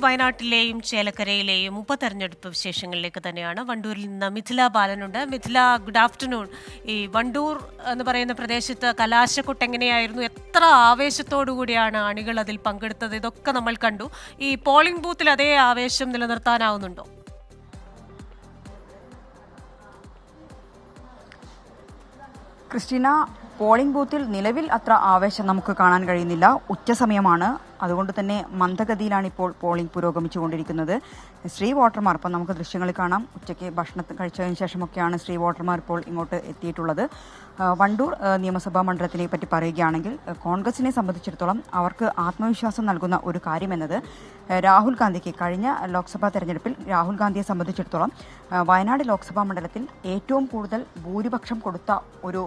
വയനാട്ടിലെയും ചേലക്കരയിലെയും ഉപതെരഞ്ഞെടുപ്പ് വിശേഷങ്ങളിലേക്ക് തന്നെയാണ്. വണ്ടൂരിൽ നിന്ന് മിഥില ബാലനുണ്ട്. മിഥില ഗുഡ് ആഫ്റ്റർനൂൺ ഈ വണ്ടൂർ എന്ന് പറയുന്ന പ്രദേശത്ത് കലാശക്കൊട്ട് എങ്ങനെയായിരുന്നു? എത്ര ആവേശത്തോടു കൂടിയാണ് അണികൾ അതിൽ പങ്കെടുത്തത്? ഇതൊക്കെ നമ്മൾ കണ്ടു. ഈ പോളിംഗ് ബൂത്തിൽ അതേ ആവേശം നിലനിർത്താനാവുന്നുണ്ടോ? ക്രിസ്റ്റീന പോളിംഗ് ബൂത്തിൽ നിലവിൽ അത്ര ആവേശം നമുക്ക് കാണാൻ കഴിയുന്നില്ല. ഉച്ച സമയമാണ്. അതുകൊണ്ട് തന്നെ മന്ദഗതിയിലാണ് ഇപ്പോൾ പോളിംഗ് പുരോഗമിച്ചുകൊണ്ടിരിക്കുന്നത്. സ്ത്രീ വോട്ടർമാർ ഇപ്പം നമുക്ക് ദൃശ്യങ്ങൾ കാണാം. ഉച്ചയ്ക്ക് ഭക്ഷണം കഴിച്ചതിന് ശേഷമൊക്കെയാണ് സ്ത്രീ വോട്ടർമാർ ഇപ്പോൾ ഇങ്ങോട്ട് എത്തിയിട്ടുള്ളത്. വണ്ടൂർ നിയമസഭാ മണ്ഡലത്തിനെ പറ്റി പറയുകയാണെങ്കിൽ കോൺഗ്രസിനെ സംബന്ധിച്ചിടത്തോളം അവർക്ക് ആത്മവിശ്വാസം നൽകുന്ന ഒരു കാര്യമെന്നത് രാഹുൽ ഗാന്ധിക്ക് കഴിഞ്ഞ ലോക്സഭാ തെരഞ്ഞെടുപ്പിൽ രാഹുൽ ഗാന്ധിയെ സംബന്ധിച്ചിടത്തോളം വയനാട് ലോക്സഭാ മണ്ഡലത്തിൽ ഏറ്റവും കൂടുതൽ ഭൂരിപക്ഷം കൊടുത്ത ഒരു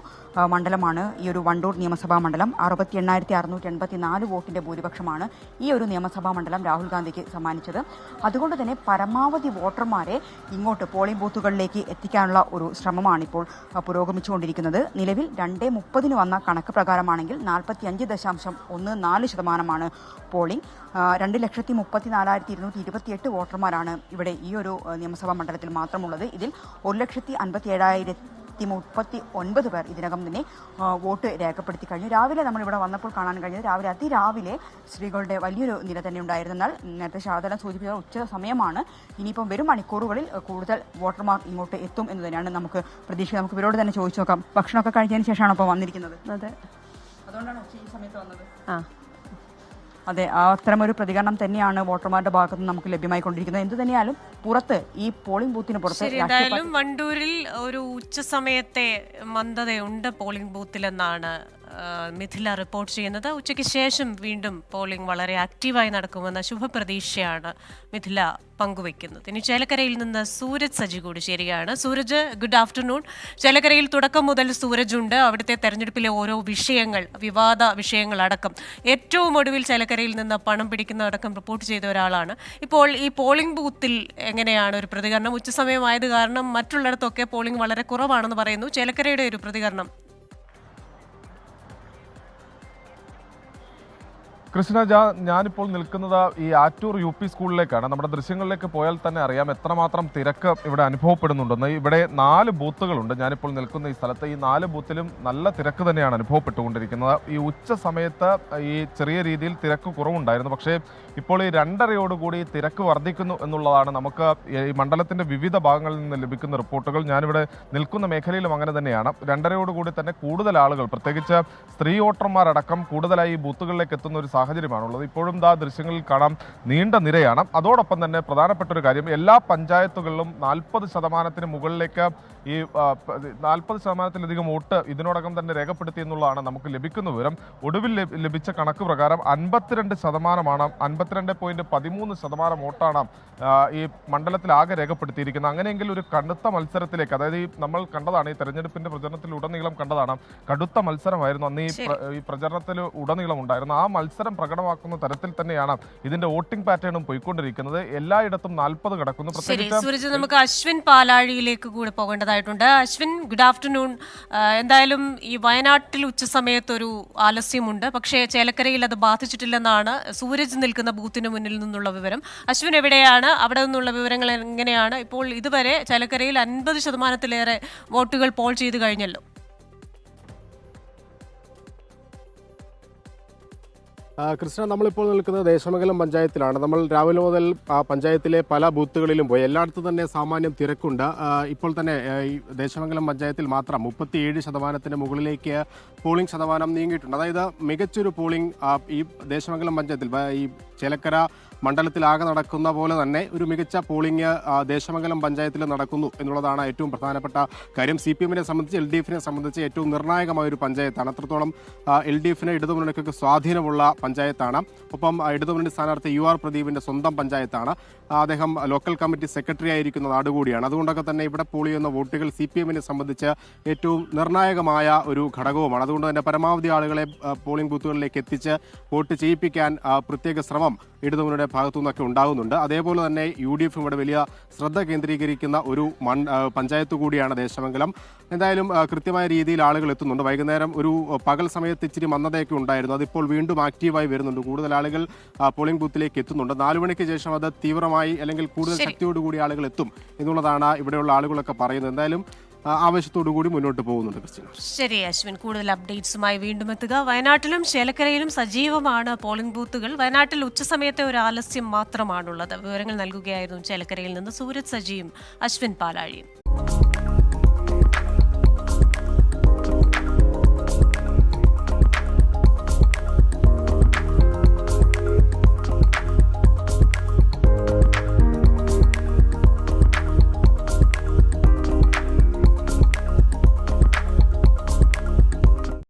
മണ്ഡലമാണ് ഈ ഒരു വണ്ടൂർ നിയമസഭാ മണ്ഡലം. അറുപത്തി എണ്ണായിരത്തി അറുന്നൂറ്റി എൺപത്തി നാല് വോട്ടിന്റെ ഭൂരിപക്ഷമാണ് ഈ ഒരു നിയമസഭാ മണ്ഡലം രാഹുൽ ഗാന്ധിക്ക് സമ്മാനിച്ചത്. അതുകൊണ്ട് തന്നെ പരമാവധി വോട്ടർമാരെ ഇങ്ങോട്ട് പോളിംഗ് ബൂത്തുകളിലേക്ക് എത്തിക്കാനുള്ള ഒരു ശ്രമമാണ് ഇപ്പോൾ പുരോഗമിച്ചുകൊണ്ടിരിക്കുന്നത്. നിലവിൽ രണ്ടേ മുപ്പതിന് വന്ന കണക്ക് പ്രകാരമാണെങ്കിൽ നാൽപ്പത്തി അഞ്ച് ദശാംശം ഒന്ന് നാല് ശതമാനമാണ് പോളിംഗ്. രണ്ട് ലക്ഷത്തി മുപ്പത്തി നാലായിരത്തി ഇരുന്നൂറ്റി ഇരുപത്തിയെട്ട് വോട്ടർമാരാണ് ഇവിടെ ഈ ഒരു നിയമസഭാ മണ്ഡലത്തിൽ മാത്രമുള്ളത്. ഇതിൽ ഒരു ലക്ഷത്തി അൻപത്തി ഏഴായിരത്തി മുപ്പത്തി ഒൻപത് പേർ ഇതിനകം തന്നെ വോട്ട് രേഖപ്പെടുത്തി കഴിഞ്ഞു. രാവിലെ നമ്മൾ ഇവിടെ വന്നപ്പോൾ കാണാൻ കഴിഞ്ഞത് രാവിലെ അതിരാവിലെ സ്ത്രീകളുടെ വലിയൊരു നില തന്നെ ഉണ്ടായിരുന്നു. എന്നാൽ നേരത്തെ ശാരദ സൂചിപ്പിച്ച ഉച്ച സമയമാണ്. ഇനിയിപ്പം വരും മണിക്കൂറുകളിൽ കൂടുതൽ വോട്ടർമാർ ഇങ്ങോട്ട് എത്തും എന്ന് തന്നെയാണ് നമുക്ക് പ്രതീക്ഷ നമുക്ക് ഇവരോട് തന്നെ ചോദിച്ചു നോക്കാം. ഭക്ഷണമൊക്കെ കഴിച്ചതിന് ശേഷമാണ് അപ്പോൾ വന്നിരിക്കുന്നത്? അതെ. അതുകൊണ്ടാണ് ഉച്ച ഈ സമയത്ത് വന്നത്. ആ. അതെ അത്തരമൊരു പ്രതികരണം തന്നെയാണ് വോട്ടർമാരുടെ ഭാഗത്ത് നിന്ന് നമുക്ക് ലഭ്യമായിക്കൊണ്ടിരിക്കുന്നത്. എന്ത് തന്നെയാലും പുറത്ത് ഈ പോളിംഗ് ബൂത്തിന് പുറത്ത് എന്തായാലും വണ്ടൂരിൽ ഒരു ഉച്ച സമയത്തെ മന്ദതയുണ്ട് പോളിംഗ് ബൂത്തിലെന്നാണ് മിഥില റിപ്പോർട്ട് ചെയ്യുന്നത്. ഉച്ചയ്ക്ക് ശേഷം വീണ്ടും പോളിംഗ് വളരെ ആക്റ്റീവായി നടക്കുമെന്ന ശുഭപ്രതീക്ഷയാണ് മിഥില പങ്കുവെക്കുന്നത് ഇനി ചേലക്കരയിൽ നിന്ന് സൂരജ് സജി കൂടി ചേരുകയാണ്. സൂരജ് ഗുഡ് ആഫ്റ്റർനൂൺ ചേലക്കരയിൽ തുടക്കം മുതൽ സൂരജ് ഉണ്ട്. അവിടുത്തെ തെരഞ്ഞെടുപ്പിലെ ഓരോ വിഷയങ്ങൾ വിവാദ വിഷയങ്ങളടക്കം. ഏറ്റവും ഒടുവിൽ ചേലക്കരയിൽ നിന്ന് പണം പിടിക്കുന്നതടക്കം റിപ്പോർട്ട് ചെയ്ത ഒരാളാണ്. ഇപ്പോൾ ഈ പോളിംഗ് ബൂത്തിൽ എങ്ങനെയാണ് ഒരു പ്രതികരണം? ഉച്ചസമയമായത് കാരണം മറ്റുള്ളിടത്തൊക്കെ പോളിംഗ് വളരെ കുറവാണെന്ന് പറയുന്നു. ചേലക്കരയുടെ ഒരു പ്രതികരണം കൃഷ്ണ ഞാൻ ഞാനിപ്പോൾ നിൽക്കുന്നത് ഈ ആറ്റൂർ യു പി സ്കൂളിലേക്കാണ്. നമ്മുടെ ദൃശ്യങ്ങളിലേക്ക് പോയാൽ തന്നെ അറിയാം എത്രമാത്രം തിരക്ക് ഇവിടെ അനുഭവപ്പെടുന്നുണ്ടെന്ന് ഇവിടെ നാല് ബൂത്തുകളുണ്ട്. ഞാനിപ്പോൾ നിൽക്കുന്ന ഈ സ്ഥലത്ത് ഈ നാല് ബൂത്തിലും നല്ല തിരക്ക് തന്നെയാണ് അനുഭവപ്പെട്ടുകൊണ്ടിരിക്കുന്നത്. ഈ ഉച്ച സമയത്ത് ഈ ചെറിയ രീതിയിൽ തിരക്ക് കുറവുണ്ടായിരുന്നു. പക്ഷേ ഇപ്പോൾ ഈ രണ്ടരയോടുകൂടി തിരക്ക് വർദ്ധിക്കുന്നു എന്നുള്ളതാണ് നമുക്ക് ഈ മണ്ഡലത്തിന്റെ വിവിധ ഭാഗങ്ങളിൽ നിന്ന് ലഭിക്കുന്ന റിപ്പോർട്ടുകൾ. ഞാനിവിടെ നിൽക്കുന്ന മേഖലയിലും അങ്ങനെ തന്നെയാണ്. രണ്ടരയോടുകൂടി തന്നെ കൂടുതൽ ആളുകൾ പ്രത്യേകിച്ച് സ്ത്രീ വോട്ടർമാരടക്കം കൂടുതലായി ഈ ബൂത്തുകളിലേക്ക് എത്തുന്ന ഒരു സാഹചര്യമാണുള്ളത്. ഇപ്പോഴും ആ ദൃശ്യങ്ങളിൽ കാണാം നീണ്ട നിരയാണ്. അതോടൊപ്പം തന്നെ പ്രധാനപ്പെട്ട ഒരു കാര്യം എല്ലാ പഞ്ചായത്തുകളിലും നാൽപ്പത് ശതമാനത്തിന് മുകളിലേക്ക് ഈ നാൽപ്പത് ശതമാനത്തിലധികം വോട്ട് ഇതിനോടകം തന്നെ രേഖപ്പെടുത്തി എന്നുള്ളതാണ് നമുക്ക് ലഭിക്കുന്ന വിവരം. ഒടുവിൽ ലഭിച്ച കണക്ക് പ്രകാരം അൻപത്തിരണ്ട് ശതമാനമാണ് അൻപത്തിരണ്ട് പോയിന്റ് പതിമൂന്ന് ശതമാനം വോട്ടാണ് ഈ മണ്ഡലത്തിൽ ആകെ രേഖപ്പെടുത്തിയിരിക്കുന്നത്. അങ്ങനെയെങ്കിൽ ഒരു കടുത്ത മത്സരത്തിലേക്ക് അതായത് ഈ നമ്മൾ കണ്ടതാണ് ഈ തെരഞ്ഞെടുപ്പിന്റെ പ്രചരണത്തിൽ ഉടനീളം കണ്ടതാണ് കടുത്ത മത്സരമായിരുന്നു അന്ന് ഈ പ്രചരണത്തിൽ ഉടനീളം ഉണ്ടായിരുന്നു. ആ മത്സരം പ്രകടമാക്കുന്ന തരത്തിൽ തന്നെയാണ് ഇതിന്റെ വോട്ടിംഗ് പാറ്റേണും പോയിക്കൊണ്ടിരിക്കുന്നത്. എല്ലായിടത്തും നാൽപ്പത് കിടക്കുന്നു. പ്രത്യേകിച്ച് സൂരജ് നമുക്ക് അശ്വിൻ പാലാഴിയിലേക്ക് കൂടെ പോകേണ്ടതായിട്ടുണ്ട്. അശ്വിൻ ഗുഡ് ആഫ്റ്റർനൂൺ എന്തായാലും ഈ വയനാട്ടിൽ ഉച്ച സമയത്തൊരു ആലസ്യമുണ്ട്. പക്ഷേ ചേലക്കരയിൽ അത് ബാധിച്ചിട്ടില്ലെന്നാണ് സൂരജ് നിൽക്കുന്ന ബൂത്തിന് മുന്നിൽ നിന്നുള്ള വിവരം. അശ്വിൻ എവിടെയാണ്? അവിടെ നിന്നുള്ള വിവരങ്ങൾ എങ്ങനെയാണ്? ഇപ്പോൾ ഇതുവരെ ചേലക്കരയിൽ അൻപത് ശതമാനത്തിലേറെ വോട്ടുകൾ പോൾ ചെയ്ത് കഴിഞ്ഞല്ലോ. കൃഷ്ണ നമ്മളിപ്പോൾ നിൽക്കുന്നത് ദേശമംഗലം പഞ്ചായത്തിലാണ്. നമ്മൾ രാവിലെ മുതൽ പഞ്ചായത്തിലെ പല ബൂത്തുകളിലും പോയി. എല്ലായിടത്തും തന്നെ സാമാന്യം തിരക്കുണ്ട്. ഇപ്പോൾ തന്നെ ഈ ദേശമംഗലം പഞ്ചായത്തിൽ മാത്രം മുപ്പത്തിയേഴ് ശതമാനത്തിന് മുകളിലേക്ക് പോളിംഗ് ശതമാനം നീങ്ങിയിട്ടുണ്ട്. അതായത് മികച്ചൊരു പോളിംഗ് ഈ ദേശമംഗലം പഞ്ചായത്തിൽ ഈ ചേലക്കര മണ്ഡലത്തിലാകെ നടക്കുന്ന പോലെ തന്നെ ഒരു മികച്ച പോളിംഗ് ദേശമംഗലം പഞ്ചായത്തിൽ നടക്കുന്നു എന്നുള്ളതാണ് ഏറ്റവും പ്രധാനപ്പെട്ട കാര്യം. സി പി എമ്മിനെ സംബന്ധിച്ച് എൽ ഡി എഫിനെ സംബന്ധിച്ച് ഏറ്റവും നിർണായകമായ ഒരു പഞ്ചായത്താണ്. അത്രത്തോളം എൽ ഡി എഫിന് ഇടതുമുന്നണിക്കൊക്കെ സ്വാധീനമുള്ള പഞ്ചായത്താണ്. ഒപ്പം ഇടതുമുന്നണി സ്ഥാനാർത്ഥി യു ആർ പ്രദീപിന്റെ സ്വന്തം പഞ്ചായത്താണ്. അദ്ദേഹം ലോക്കൽ കമ്മിറ്റി സെക്രട്ടറി ആയിരിക്കുന്ന നാടുകൂടിയാണ്. അതുകൊണ്ടൊക്കെ തന്നെ ഇവിടെ പോളിയുന്ന വോട്ടുകൾ സി പി എമ്മിനെ സംബന്ധിച്ച് ഏറ്റവും നിർണായകമായ ഒരു ഘടകവുമാണ്. അതുകൊണ്ട് തന്നെ പരമാവധി ആളുകളെ പോളിംഗ് ബൂത്തുകളിലേക്ക് എത്തിച്ച് വോട്ട് ചെയ്യിപ്പിക്കാൻ പ്രത്യേക ശ്രമം ഇടതുമുന്നണിയുടെ ഭാഗത്തു നിന്നൊക്കെ ഉണ്ടാകുന്നുണ്ട്. അതേപോലെ തന്നെ യു ഡി എഫും ഇവിടെ വലിയ ശ്രദ്ധ കേന്ദ്രീകരിക്കുന്ന ഒരു മൺ പഞ്ചായത്ത് കൂടിയാണ് ദേശമംഗലം. എന്തായാലും കൃത്യമായ രീതിയിൽ ആളുകൾ എത്തുന്നുണ്ട്. വൈകുന്നേരം ഒരു പകൽ സമയത്ത് ഇച്ചിരി മന്ദതയൊക്കെ ഉണ്ടായിരുന്നു. അതിപ്പോൾ വീണ്ടും ആക്റ്റീവായി വരുന്നുണ്ട്. കൂടുതൽ ആളുകൾ പോളിംഗ് ബൂത്തിലേക്ക് എത്തുന്നുണ്ട്. നാലു മണിക്ക് ശേഷം അത് തീവ്രമായി അല്ലെങ്കിൽ കൂടുതൽ. ശക്തിയോടുകൂടി ആളുകൾ എത്തും എന്നുള്ളതാണ് ഇവിടെയുള്ള ആളുകളൊക്കെ പറയുന്നത്. എന്തായാലും ആവേശത്തോടു കൂടി മുന്നോട്ട് പോകുന്നുണ്ട് ക്രിസ്റ്റിന ശരി അശ്വിൻ. കൂടുതൽ അപ്ഡേറ്റ്സുമായി വീണ്ടും എത്തുക. വയനാട്ടിലും ചേലക്കരയിലും സജീവമാണ് പോളിംഗ് ബൂത്തുകൾ വയനാട്ടിൽ ഉച്ചസമയത്തെ ഒരു ആലസ്യം മാത്രമാണുള്ളത്. വിവരങ്ങൾ നൽകുകയായിരുന്നു ചേലക്കരയിൽ നിന്ന് സൂരജ് സജിയും അശ്വിൻ പാലാഴിയും.